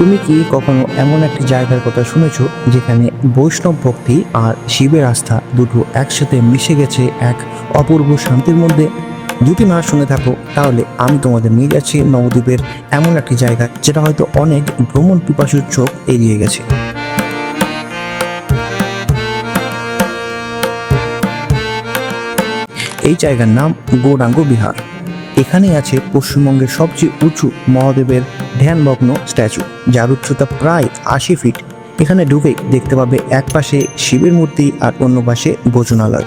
তুমি কি কখনো এমন একটি জায়গার কথা শুনেছো যেখানে বৈষ্ণব ভক্তি আর শিবের আস্থা দুটো একসাথে মিশে গেছে এক অপূর্ব শান্তির মধ্যে? যদি না শুনে থাকো, তাহলে আমি তোমাদের নিয়ে যাচ্ছি নবদ্বীপের এমন একটি জায়গা যেটা হয়তো অনেক ভ্রমণ পিপাসুর চোখ এড়িয়ে গেছে। এই জায়গার নাম গৌরাঙ্গ বিহার। এখানে আছে পশ্চিমবঙ্গের সবচেয়ে উঁচু মহাদেবের ধ্যানমগ্ন স্ট্যাচু যার উচ্চতা প্রায় আশি ফিট। এখানে ঢুকেই দেখতে পাবে এক পাশে শিবের মূর্তি আর অন্য পাশে ভোজনালয়।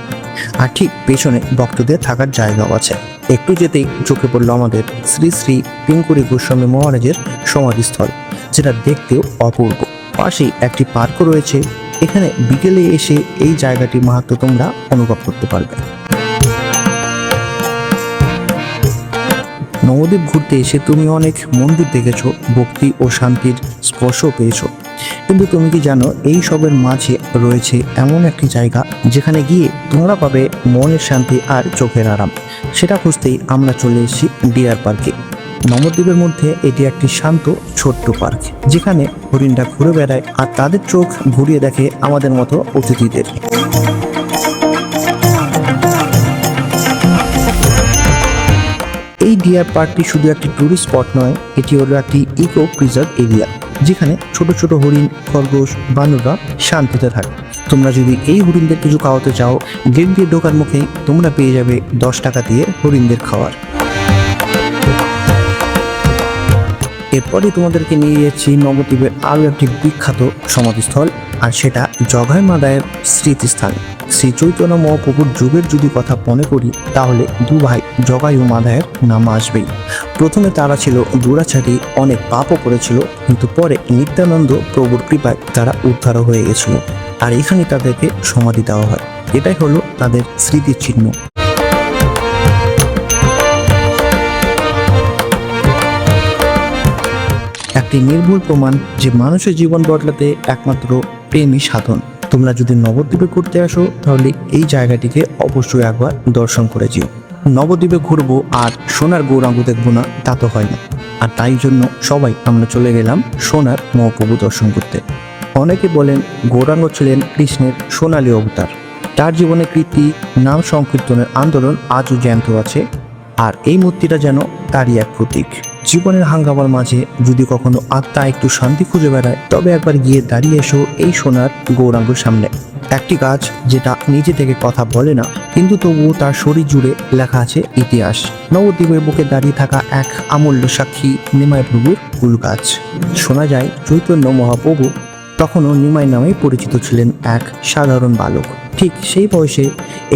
আর ঠিক পেছনে ভক্তদের থাকার জায়গাও আছে। একটু যেতেই চোখে পড়ল আমাদের শ্রী শ্রী পিঙ্কুরি গোস্বামী মহারাজের সমাধিস্থল, যেটা দেখতেও অপূর্ব। পাশেই একটি পার্কও রয়েছে। এখানে বিকেলে এসে এই জায়গাটি মাহাত্ম তোমরা অনুভব করতে পারবে। নবদ্বীপ ঘুরতে এসে তুমি অনেক মন্দির দেখেছ, ভক্তি ও শান্তির স্পর্শ পেয়েছ। কিন্তু তুমি কি জানো, এই সবের মাঝে রয়েছে এমন একটি জায়গা যেখানে গিয়ে তোমরা পাবে মনের শান্তি আর চোখের আরাম। সেটা খুঁজতেই আমরা চলে এসেছি ডিয়ার পার্কে। নবদ্বীপের মধ্যে এটি একটি শান্ত, ছোট্ট পার্ক, যেখানে হরিণরা ঘুরে বেড়ায় আর তাদের চোখ ঘুরিয়ে দেখে আমাদের মতো অতিথিদের। এই ডিয়ার পার্কটি শুধু একটি টুরিস্ট স্পট নয়, এটি হলো একটি ইকো প্রিজার্ভ এরিয়া যেখানে ছোট ছোট হরিণ, খরগোশ, বানররা শান্তিতে থাকে। তোমরা যদি এই হরিণদের কিছু খাওয়াতে চাও গেট দিয়ে ঢোকার মুখেই তোমরা পেয়ে যাবে দশ টাকা দিয়ে হরিণদের খাওয়ার। এরপরে তোমাদেরকে নিয়ে যাচ্ছি নবদ্বীপের আরও একটি বিখ্যাত সমাধিস্থল আর সেটা জগাই মাদায়ের স্মৃতিস্থান। শ্রী চৈতন্য মহাপ্রভুর যুগের যদি কথা মনে করি, তাহলে দু ভাই জগাই ও মাদায়ের নাম আসবেই। প্রথমে তারা ছিল দুরাচারী, অনেক পাপও করেছিল, কিন্তু পরে নিত্যানন্দ প্রভুর কৃপায় তারা উদ্ধার হয়ে গেছিল। আর এখানে তাদেরকে সমাধি দেওয়া হয়। এটাই হলো তাদের স্মৃতির চিহ্ন একটি নির্ভুল প্রমাণ যে মানুষের জীবন বদলাতে একমাত্র প্রেমই সাধন। তোমরা যদি নবদ্বীপে ঘুরতে আসো, তাহলে এই জায়গাটিকে অবশ্যই একবার দর্শন করে যেও। নবদ্বীপে ঘুরবো আর সোনার গৌরাঙ্গ দেখব না, তা তো হয় না। আর তাই জন্য সবাই আমরা চলে গেলাম সোনার মহাপ্রভু দর্শন করতে। অনেকে বলেন গৌরাঙ্গ ছিলেন কৃষ্ণের সোনালী অবতার। তার জীবনে কীর্তি, নাম সংকীর্তনের আন্দোলন আজও জ্যান্ত আছে। আর এই মূর্তিটা যেন তারই এক প্রতীক। জীবনের হাঙ্গামার মাঝে যদি কখনো আত্মা একটু শান্তি খুঁজে বেড়ায়, তবে একবার গিয়ে দাঁড়িয়ে এসো এই সোনার গৌরাঙ্গর সামনে। একটি গাছ যেটা নিজে থেকে কথা বলে না, কিন্তু তবুও তার শরীর জুড়ে লেখা আছে ইতিহাস। নবদ্বীপের বুকে দাঁড়িয়ে থাকা এক আমূল্য সাক্ষী নিমায় প্রভুর কুল গাছ। শোনা যায় চৈতন্য মহাপ্রভু তখনও নিমাই নামেই পরিচিত ছিলেন এক সাধারণ বালক। ঠিক সেই বয়সে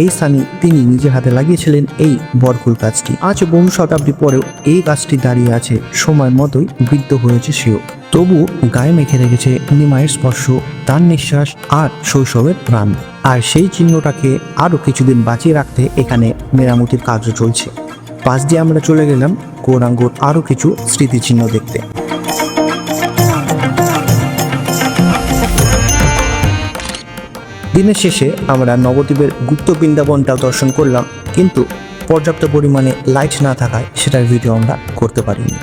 এই স্থানে তিনি নিজের হাতে লাগিয়েছিলেন এই বরকুল গাছটি। আজ বহু শতাব্দী পরেও এই গাছটি দাঁড়িয়ে আছে সময় মতোই বৃদ্ধ হয়েছে সেও। তবু গায়ে মেখে রেখেছে নিমায়ের স্পর্শ, তার নিঃশ্বাস আর শৈশবের প্রাণ। আর সেই চিহ্নটাকে আরও কিছুদিন বাঁচিয়ে রাখতে এখানে মেরামতির কাজও চলছে। পাশ দিয়ে আমরা চলে গেলাম গৌরাঙ্গর আরও কিছু স্মৃতিচিহ্ন দেখতে। দিনের শেষে আমরা নবদ্বীপের গুপ্ত বৃন্দাবনটাও দর্শন করলাম, কিন্তু পর্যাপ্ত পরিমাণে লাইট না থাকায় সেটার ভিডিও আমরা করতে পারিনি।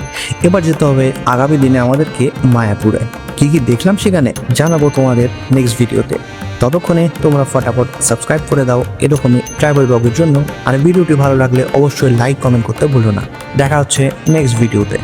এবার যেতে হবে আগামী দিনে আমাদেরকে মায়াপুরে। কি কি দেখলাম সেখানে জানাব তোমাদের নেক্সট ভিডিওতে ততক্ষণে তোমরা ফটাফট সাবস্ক্রাইব করে দাও, এরকমই ট্রাইবাল ব্লগের জন্য। আর ভিডিওটি ভালো লাগলে অবশ্যই লাইক কমেন্ট করতে ভুলো না। দেখা হচ্ছে নেক্সট ভিডিওতে